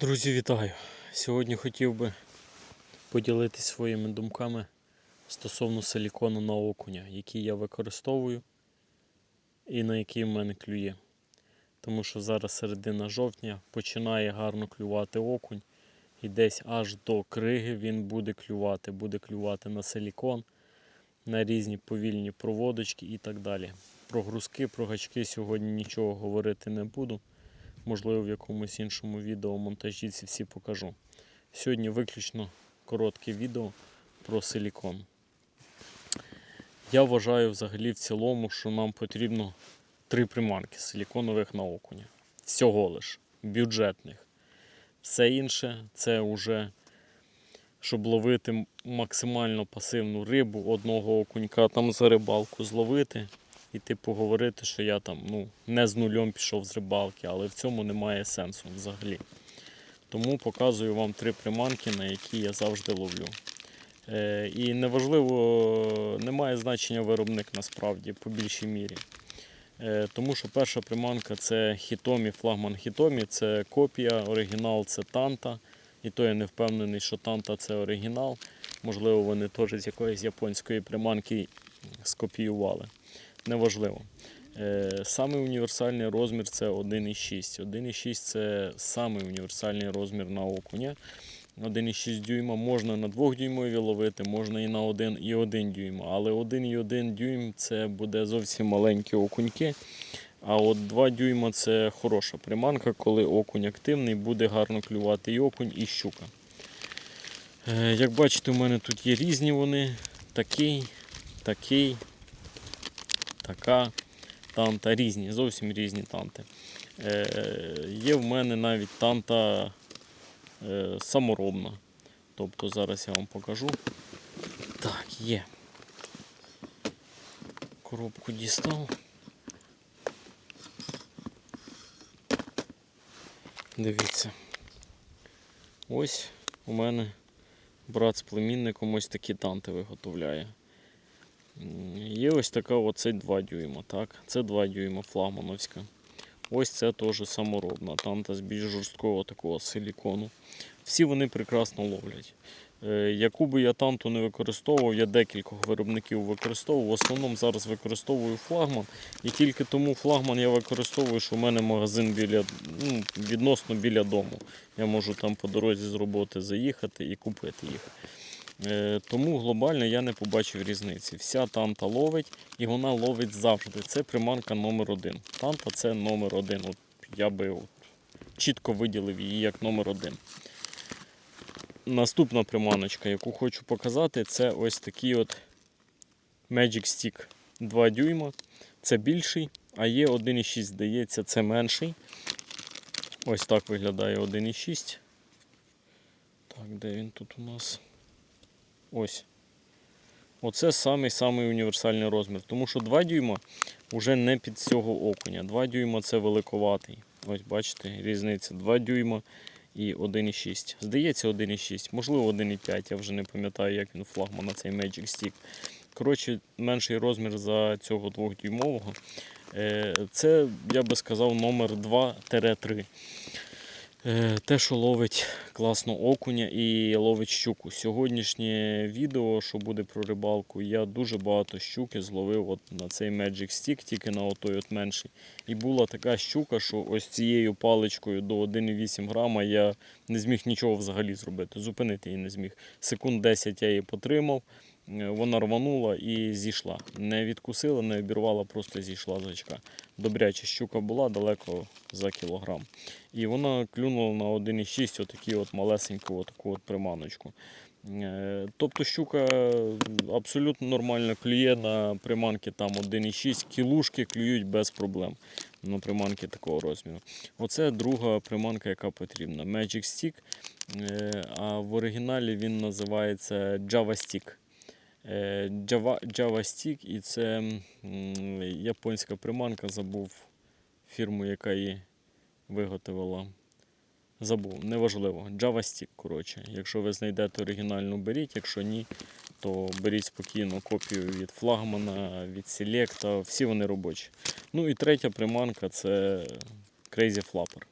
Друзі, вітаю! Сьогодні хотів би поділитися своїми думками стосовно силікону на окуня, який я використовую і на який в мене клює. Тому що зараз середина жовтня починає гарно клювати окунь, і десь аж до криги він буде клювати, буде клювати на силікон, на різні повільні проводочки і так далі. Про грузки, про гачки сьогодні нічого говорити не буду. Можливо, в якомусь іншому відео монтажі ці всі покажу. Сьогодні виключно коротке відео про силікон. Я вважаю взагалі в цілому, що нам потрібно три приманки силіконових на окуня. Всього лиш бюджетних. Все інше це вже щоб ловити максимально пасивну рибу, одного окунька там за рибалку зловити і типу говорити, що я там ну, не з нульом пішов з рибалки, але в цьому немає сенсу взагалі. Тому показую вам три приманки, на які я завжди ловлю. Е, і неважливо, немає значення виробник насправді по більшій мірі. Е, тому що перша приманка це Hitomi, флагман Hitomi, це копія, оригінал це Танта. І то я не впевнений, що Танта це оригінал. Можливо, вони теж з якоїсь японської приманки скопіювали неважливо. Е, Самий універсальний розмір це 1,6. 1,6 це самий універсальний розмір на окуня. 1,6 дюйма можна на 2 дюймові ловити, можна і на 1,1 дюйма. Але 1,1 дюйм це буде зовсім маленькі окуньки. А от 2 дюйма це хороша приманка, коли окунь активний, буде гарно клювати і окунь, і щука. Е, Як бачите, у мене тут є різні вони. Такий, такий, така танта, різні, зовсім різні танти. Е, є в мене навіть танта е, саморобна. Тобто зараз я вам покажу. Так, є. Коробку дістав. Дивіться. Ось у мене брат з племінником ось такі танти виготовляє. Ось така оце 2 дюйма, так? Це 2 дюйма флагмановська. Ось це теж саморобна, танта з більш жорсткого такого силікону. Всі вони прекрасно ловлять. Е, Яку би я танту не використовував, я декількох виробників використовував. В основному зараз використовую флагман. І тільки тому флагман я використовую, що в мене магазин біля, ну, відносно біля дому. Я можу там по дорозі з роботи заїхати і купити їх. Е, Тому глобально я не побачив різниці. Вся танта ловить і вона ловить завжди. Це приманка номер один. Танта це номер один. От я би от чітко виділив її як номер один. Наступна приманочка, яку хочу показати, це ось такий от Magic Stick 2 дюйма. Це більший, а є 1,6, здається, це менший. Ось так виглядає 1,6. Так, де він тут у нас? Ось. Оце самий-самий універсальний розмір. Тому що 2 дюйма вже не під цього окуня. 2 дюйма це великоватий. Ось бачите, різниця 2 дюйма і 1,6. Здається, 1,6, можливо 1,5, я вже не пам'ятаю, як він флагман на цей Magic Stick. Коротше, менший розмір за цього 2-дюймового. Е, Це, я би сказав, номер 2-3. Е, Те, що ловить класно окуня і ловить щуку. Сьогоднішнє відео, що буде про рибалку, я дуже багато щуки зловив от на цей Magic Stick, тільки на отой от менший. І була така щука, що ось цією паличкою до 1,8 грама я не зміг нічого взагалі зробити. Зупинити її не зміг. Секунд 10 я її потримав, вона рванула і зійшла. Не відкусила, не обірвала, просто зійшла з гачка. Добряча щука була далеко за кілограм. І вона клюнула на 1,6 отакі от малесеньку отаку от приманочку. Е, Тобто щука абсолютно нормально клює на приманки там 1,6 кілушки клюють без проблем на приманки такого розміру. Оце друга приманка, яка потрібна. Magic Stick, е, а в оригіналі він називається Java Stick. Е, Java, Java і це японська приманка, забув фірму, яка її виготовила. Забув, неважливо. Java Stick, коротше. Якщо ви знайдете оригінальну, беріть, якщо ні, то беріть спокійно копію від флагмана, від Selecta, всі вони робочі. Ну і третя приманка це Crazy Flapper.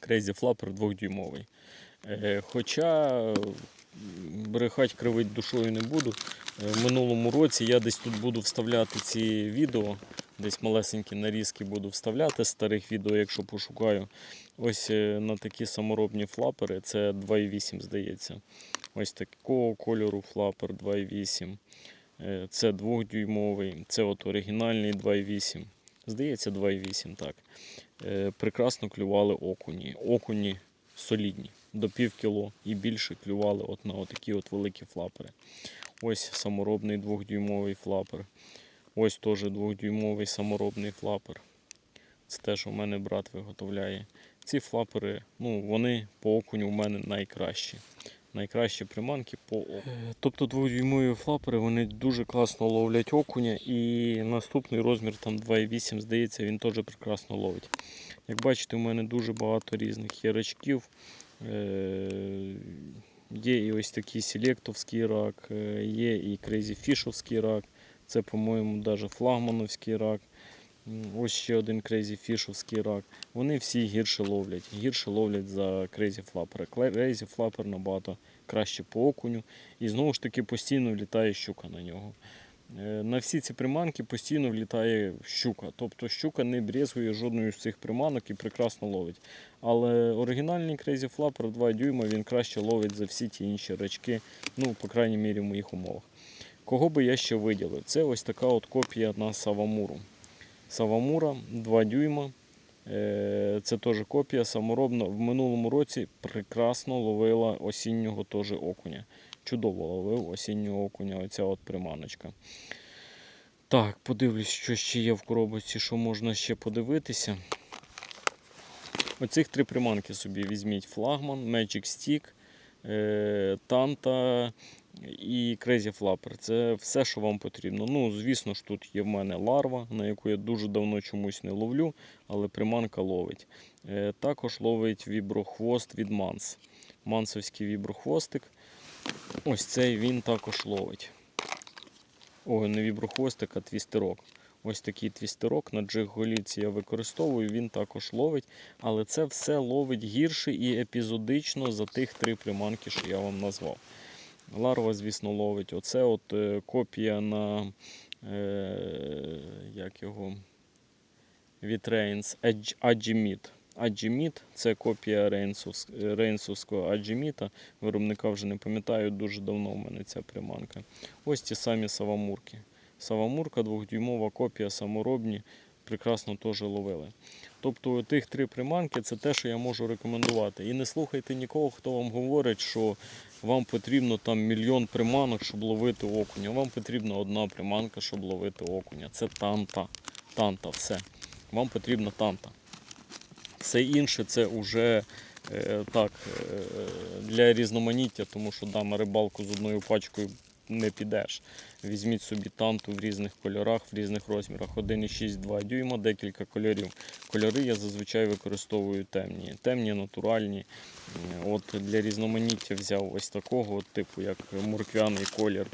Crazy Flapper 2-дюймовий. Е, Хоча брехать кривить душою не буду. Е, В минулому році я десь тут буду вставляти ці відео, десь малесенькі нарізки буду вставляти з старих відео, якщо пошукаю. Ось е, на такі саморобні флапери, це 2,8 здається. Ось такого кольору флапер 2,8. Е, Це 2-дюймовий, це от оригінальний 2,8. Здається, 2,8, так. Прекрасно клювали окуні. Окуні солідні, до пів кіло і більше клювали от на такі от великі флапери. Ось саморобний 2-дюймовий флапер. Ось теж 2-дюймовий саморобний флапер. Це те, що в мене брат виготовляє. Ці флапери, ну, вони по окуню в мене найкращі. Найкращі приманки по окуню. Тобто дводюймові флапери вони дуже класно ловлять окуня і наступний розмір там 2,8, здається, він теж прекрасно ловить. Як бачите, у мене дуже багато різних ярачків. Е, Є і ось такий селектовський рак, е, є і крейзіфішовський рак. Це, по-моєму, навіть флагмановський рак. Ось ще один Fishовський рак. Вони всі гірше ловлять. Гірше ловлять за Flapper. Crazy Flapper набагато краще по окуню. І знову ж таки постійно влітає щука на нього. Е, На всі ці приманки постійно влітає щука. Тобто щука не брезгує жодною з цих приманок і прекрасно ловить. Але оригінальний Crazy Flapper 2 дюйма він краще ловить за всі ті інші рачки, ну, по крайній мірі, в моїх умовах. Кого би я ще виділив? Це ось така от копія на Савамуру. Савамура 2 дюйма. Е, Це теж копія саморобна. В минулому році прекрасно ловила осіннього теж окуня. Чудово ловив осіннього окуня, оця от приманочка. Так, подивлюсь, що ще є в коробочці, що можна ще подивитися. Оцих три приманки собі візьміть флагман, Magic Stick, Танта і Crazy Flapper. Це все, що вам потрібно. Ну, звісно ж, тут є в мене ларва, на яку я дуже давно чомусь не ловлю, але приманка ловить. Е, Також ловить віброхвост від Манс. Мансовський віброхвостик. Ось цей він також ловить. Ой, не віброхвостик, а твістерок. Ось такий твістерок на джиг-голівці я використовую, він також ловить. Але це все ловить гірше і епізодично за тих три приманки, що я вам назвав. Ларва, звісно, ловить. Оце от е, копія на е, як його від Agimit. Agimit – це копія Рейнсовс- рейнсовського Agimit. Виробника вже не пам'ятаю, дуже давно в мене ця приманка. Ось ті самі савамурки. Савамурка, двохдюймова копія, саморобні, прекрасно теж ловили. Тобто тих три приманки це те, що я можу рекомендувати. І не слухайте нікого, хто вам говорить, що вам потрібно там мільйон приманок, щоб ловити окуня. Вам потрібна одна приманка, щоб ловити окуня. Це танта. Танта, все. Вам потрібна танта. Все інше це вже е, так, е, для різноманіття, тому що да, на рибалку з одною пачкою не підеш. Візьміть собі танту в різних кольорах, в різних розмірах. 1,6, 2 дюйма, декілька кольорів. Кольори я зазвичай використовую темні. Темні, натуральні. Е, От для різноманіття взяв ось такого, типу, як морквяний колір.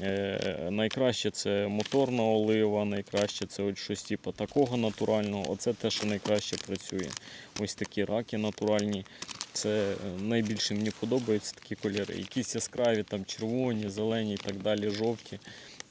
Е, найкраще це моторна олива, найкраще це от щось типу такого натурального. Оце те, що найкраще працює. Ось такі раки натуральні. Це е, найбільше мені подобаються такі кольори. Якісь яскраві, там червоні, зелені і так далі, жовті.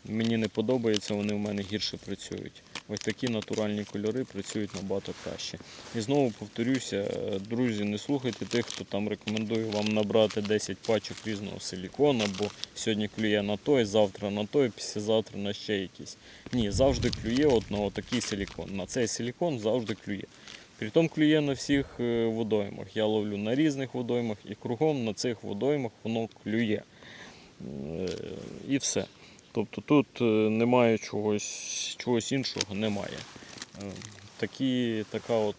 Мені не подобається, вони в мене гірше працюють. Ось такі натуральні кольори працюють набагато краще. І знову повторюся, е, друзі, не слухайте тих, хто там рекомендує вам набрати 10 пачок різного силікона, бо сьогодні клює на той, завтра на той, післязавтра на ще якийсь. Ні, завжди клює от на отакий силікон. На цей силікон завжди клює. Притом клює на всіх е, водоймах. Я ловлю на різних водоймах і кругом на цих водоймах воно клює. Е, І все. Тобто тут е, немає чогось, чогось іншого, немає. Такі, така от,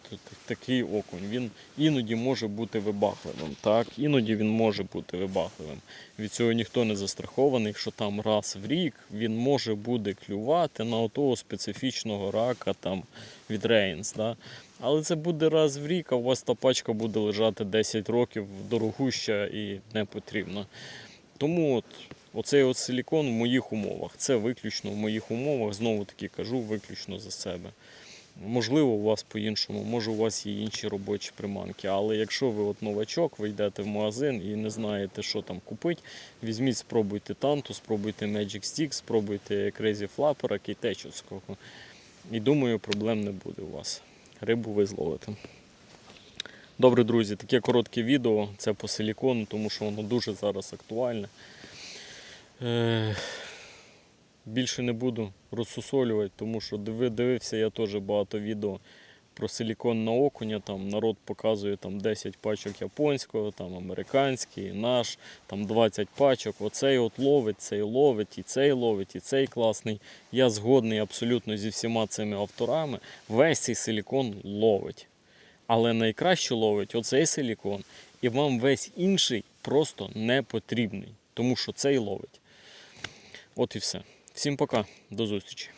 такий окунь. Він іноді може бути вибахливим. Так? Іноді він може бути вибахливим. Від цього ніхто не застрахований, що там раз в рік він може буде клювати на отого специфічного рака там, від Рейнс. Да? Але це буде раз в рік, а у вас та пачка буде лежати 10 років дорогуща і не потрібна. Тому от, оцей от силікон в моїх умовах. Це виключно в моїх умовах, знову таки кажу, виключно за себе. Можливо, у вас по-іншому, може у вас є інші робочі приманки. Але якщо ви от новачок, ви йдете в магазин і не знаєте, що там купити, візьміть, спробуйте танту, спробуйте Magic Stick, спробуйте Crazy Flapper, кейтечівського. І думаю, проблем не буде у вас. Рибу ви зловите. Добре, друзі, таке коротке відео. Це по силікону, тому що воно дуже зараз актуальне. Більше не буду розсусолювати, тому що диви- дивився я теж багато відео про силікон на окуня. Там народ показує там 10 пачок японського, там американський, наш, там 20 пачок. Оцей от ловить, цей ловить, і цей ловить, і цей класний. Я згодний абсолютно зі всіма цими авторами. Весь цей силікон ловить. Але найкраще ловить оцей силікон, і вам весь інший просто не потрібний, тому що цей ловить. От і все. Всім пока, до зустрічі.